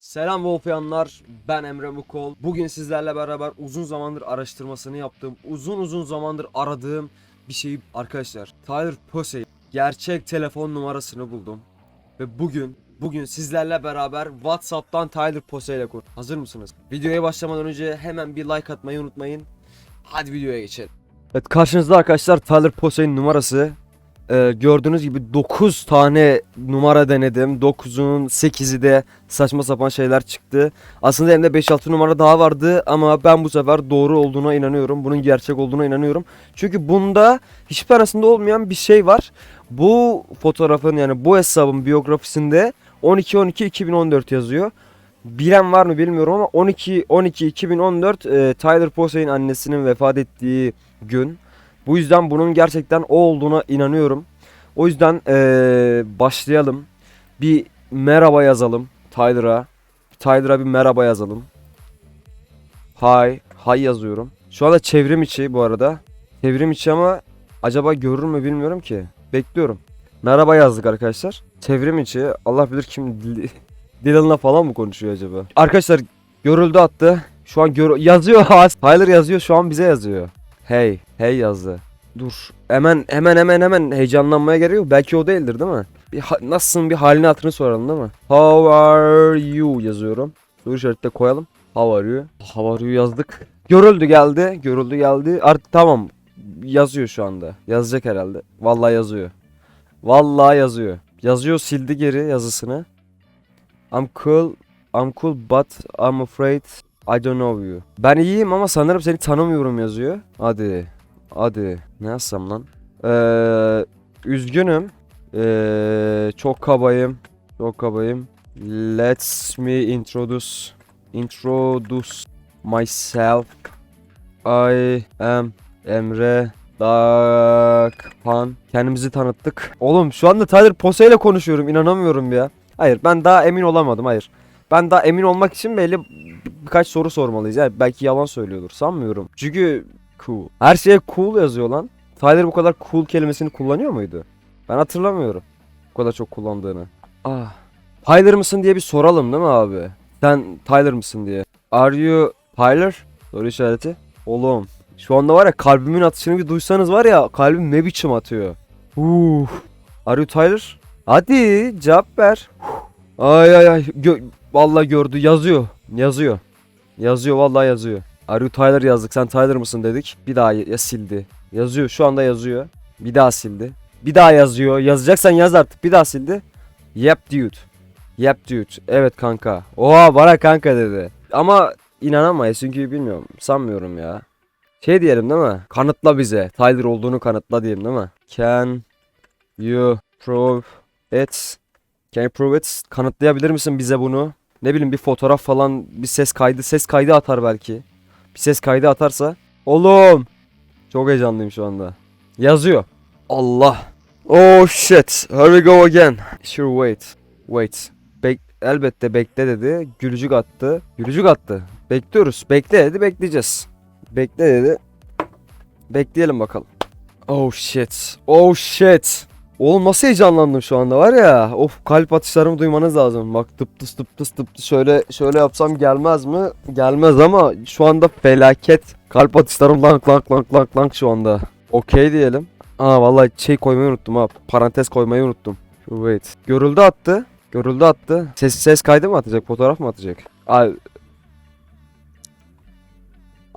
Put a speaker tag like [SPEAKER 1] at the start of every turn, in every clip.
[SPEAKER 1] Selam Wolfyanlar, ben Emre Mukol. Bugün sizlerle beraber uzun zamandır araştırmasını yaptığım, uzun uzun zamandır aradığım bir şeyi arkadaşlar. Tyler Posey gerçek telefon numarasını buldum. Ve bugün, bugün sizlerle beraber Whatsapp'tan Tyler Posey ile kur. Hazır mısınız? Videoya başlamadan önce hemen bir like atmayı unutmayın. Hadi videoya geçelim. Evet karşınızda arkadaşlar Tyler Posey'in numarası. Ee, gördüğünüz gibi 9 tane numara denedim. 9'un 8'i de saçma sapan şeyler çıktı. Aslında elimde 5-6 numara daha vardı ama ben bu sefer doğru olduğuna inanıyorum. Bunun gerçek olduğuna inanıyorum. Çünkü bunda hiçbir arasında olmayan bir şey var. Bu fotoğrafın yani bu hesabın biyografisinde 12-12-2014 yazıyor. Bilen var mı bilmiyorum ama 12-12-2014 e, Tyler Posey'in annesinin vefat ettiği gün. Bu yüzden bunun gerçekten o olduğuna inanıyorum. O yüzden eee, başlayalım. Bir merhaba yazalım Tyler'a. Tyler'a bir merhaba yazalım. Hi. Hi yazıyorum. Şu anda çevrim içi bu arada. Çevrim içi ama acaba görür mü bilmiyorum ki. Bekliyorum. Merhaba yazdık arkadaşlar. Çevrim içi. Allah bilir kim Dylan'la falan mı konuşuyor acaba? Arkadaşlar görüldü attı. Şu an gör yazıyor. Tyler yazıyor şu an bize yazıyor. Hey, hey yazdı. Dur. Hemen hemen hemen hemen heyecanlanmaya gerek yok. Belki o değildir değil mi? Bir ha- nasılsın bir halini hatırını soralım değil mi? How are you yazıyorum. Soru işareti koyalım. How are you? How are you yazdık. Görüldü geldi. Görüldü geldi. Artık tamam. Yazıyor şu anda. Yazacak herhalde. Vallahi yazıyor. Vallahi yazıyor. Yazıyor sildi geri yazısını. I'm cool. I'm cool but I'm afraid I don't know you. Ben iyiyim ama sanırım seni tanımıyorum yazıyor. Hadi. Hadi. Ne yazsam lan? Ee, üzgünüm. Ee, çok kabayım. Çok kabayım. Let's me introduce introduce myself. I am Emre Dakpan. Kendimizi tanıttık. Oğlum şu anda Tyler Posey ile konuşuyorum. inanamıyorum ya. Hayır ben daha emin olamadım. Hayır. Ben daha emin olmak için belli birkaç soru sormalıyız. Yani belki yalan söylüyordur. Sanmıyorum. Çünkü cool. Her şeye cool yazıyor lan. Tyler bu kadar cool kelimesini kullanıyor muydu? Ben hatırlamıyorum. Bu kadar çok kullandığını. Ah. Tyler mısın diye bir soralım değil mi abi? Sen Tyler mısın diye. Are you Tyler? Soru işareti. Oğlum. Şu anda var ya kalbimin atışını bir duysanız var ya kalbim ne biçim atıyor. Uf. Are you Tyler? Hadi cevap ver. Ay ay ay. Gö- vallahi gördü yazıyor. Yazıyor. Yazıyor vallahi yazıyor. Are you Tyler yazdık. Sen Tyler mısın dedik. Bir daha ya, sildi. Yazıyor. Şu anda yazıyor. Bir daha sildi. Bir daha yazıyor. Yazacaksan yaz artık. Bir daha sildi. Yep dude. Yep dude. Evet kanka. Oha bana kanka dedi. Ama inanamayız çünkü bilmiyorum. Sanmıyorum ya. Şey diyelim değil mi? Kanıtla bize. Tyler olduğunu kanıtla diyelim değil mi? Can you prove it? Can you prove it? Kanıtlayabilir misin bize bunu? Ne bileyim bir fotoğraf falan bir ses kaydı ses kaydı atar belki. Bir ses kaydı atarsa. Oğlum. Çok heyecanlıyım şu anda. Yazıyor. Allah. Oh shit. Here we go again. Sure wait. Wait. Bek elbette bekle dedi. Gülücük attı. Gülücük attı. Bekliyoruz. Bekle dedi bekleyeceğiz. Bekle dedi. Bekleyelim bakalım. Oh shit. Oh shit. Oğlum nasıl heyecanlandım şu anda var ya. Of kalp atışlarımı duymanız lazım. Bak tıp tıs tıp tıs tıp tıs şöyle şöyle yapsam gelmez mi? Gelmez ama şu anda felaket. Kalp atışlarım lank lank lank lank lank şu anda. Okey diyelim. Aa vallahi şey koymayı unuttum ha. Parantez koymayı unuttum. Wait. Görüldü attı. Görüldü attı. Ses ses kaydı mı atacak? Fotoğraf mı atacak? Ay.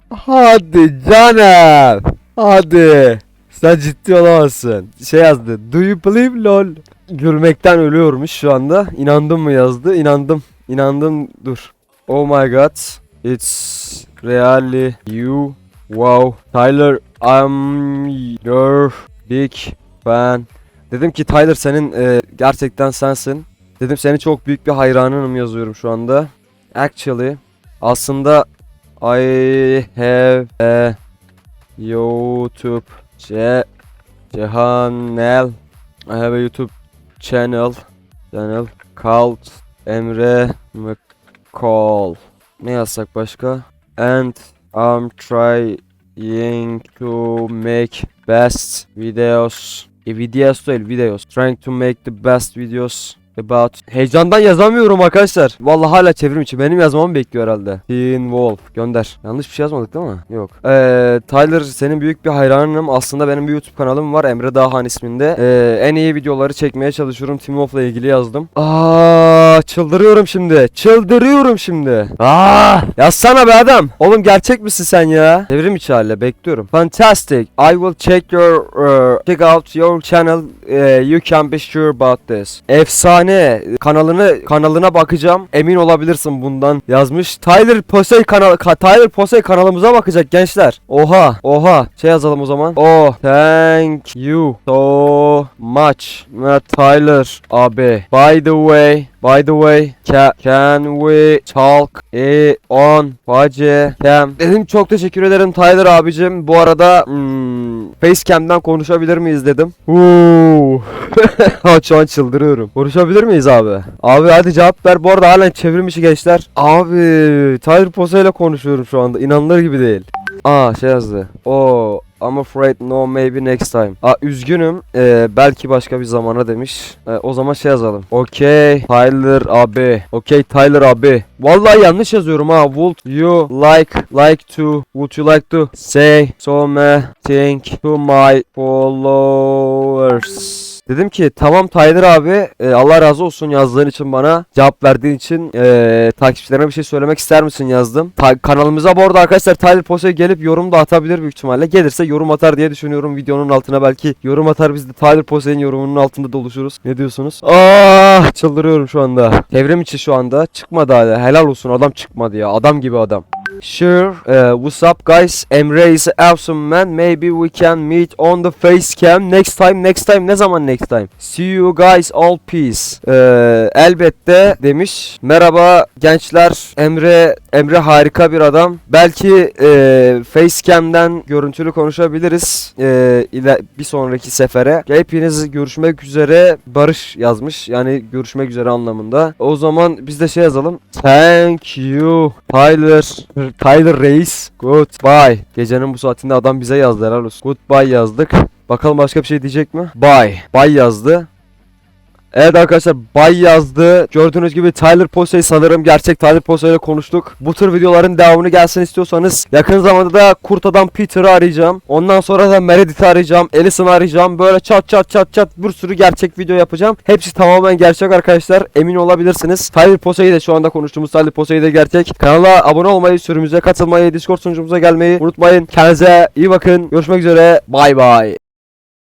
[SPEAKER 1] Hadi canım. Hadi. Sen ciddi olamazsın. Şey yazdı. Do you believe lol? Gülmekten ölüyormuş şu anda. İnandım mı yazdı. İnandım. İnandım. Dur. Oh my god. It's really you. Wow. Tyler, I'm your big fan. Dedim ki Tyler senin e, gerçekten sensin. Dedim seni çok büyük bir hayranınım yazıyorum şu anda. Actually aslında I have a YouTube Ce channel. I have a YouTube channel. Channel called Emre McCall. Ne yazsak başka? And I'm trying to make best videos. E, videos değil videos. Trying to make the best videos about. Heyecandan yazamıyorum arkadaşlar. Vallahi hala çevrim içi. Benim yazmamı bekliyor herhalde. Teen Wolf. Gönder. Yanlış bir şey yazmadık değil mi? Yok. Ee, Tyler senin büyük bir hayranım. Aslında benim bir YouTube kanalım var. Emre Dağhan isminde. Ee, en iyi videoları çekmeye çalışıyorum. Teen Wolf'la ilgili yazdım. Aa, çıldırıyorum şimdi. Çıldırıyorum şimdi. Aa, yazsana be adam. Oğlum gerçek misin sen ya? Çevrim içi halle bekliyorum. Fantastic. I will check your uh, check out your channel. Uh, you can be sure about this. Efsane. Kanalını kanalına bakacağım. Emin olabilirsin bundan yazmış. Tyler Posey kanal ka- Tyler Posey kanalımıza bakacak gençler. Oha. Oha. Şey yazalım o zaman. Oh, thank you so much. Tyler abi. By the way, by the way, ca- can we talk eh, on Face Cam? Dedim çok teşekkür ederim Tyler abicim. Bu arada hmm, Facecam'den konuşabilir miyiz dedim. Şu an çıldırıyorum. Konuşabilir miyiz abi? Abi hadi cevap ver. Bu arada halen çevrim gençler. Abi Tyler Pose ile konuşuyorum şu anda. İnanılır gibi değil. Aa şey yazdı. Oh I'm afraid no maybe next time. Aa üzgünüm. Ee, belki başka bir zamana demiş. Ee, o zaman şey yazalım. Okay Tyler abi. Okay Tyler abi. Vallahi yanlış yazıyorum ha. Would you like like to would you like to say something to my followers? Dedim ki tamam Tyler abi e, Allah razı olsun yazdığın için bana cevap verdiğin için e, takipçilerine bir şey söylemek ister misin yazdım. Ta- kanalımıza bu arada arkadaşlar Tyler Posey gelip yorum da atabilir büyük ihtimalle. Gelirse yorum atar diye düşünüyorum videonun altına belki yorum atar biz de Tyler Posey'in yorumunun altında doluşuruz. Ne diyorsunuz? Ah çıldırıyorum şu anda. Çevrim içi şu anda çıkmadı hala helal olsun adam çıkmadı ya adam gibi adam. Sure. Uh, what's up guys? Emre is awesome man. Maybe we can meet on the face cam next time. Next time ne zaman next time? See you guys all peace. Uh, elbette demiş. Merhaba gençler. Emre Emre harika bir adam. Belki uh, facecam'den görüntülü konuşabiliriz. İle bir sonraki sefere. Hepiniz görüşmek üzere. Barış yazmış. Yani görüşmek üzere anlamında. O zaman biz de şey yazalım. Thank you Tyler. Tyler Reis. Goodbye. Gecenin bu saatinde adam bize yazdı helal olsun. Goodbye yazdık. Bakalım başka bir şey diyecek mi? Bye. Bye yazdı. Evet arkadaşlar Bay yazdı. Gördüğünüz gibi Tyler Posey sanırım gerçek Tyler Posey ile konuştuk. Bu tür videoların devamını gelsin istiyorsanız yakın zamanda da Kurt Adam Peter'ı arayacağım. Ondan sonra da Meredith'i arayacağım. Alison'ı arayacağım. Böyle çat çat çat çat bir sürü gerçek video yapacağım. Hepsi tamamen gerçek arkadaşlar. Emin olabilirsiniz. Tyler Posey de şu anda konuştuğumuz Tyler Posey de gerçek. Kanala abone olmayı, sürümüze katılmayı, Discord sunucumuza gelmeyi unutmayın. Kendinize iyi bakın. Görüşmek üzere. Bay bay.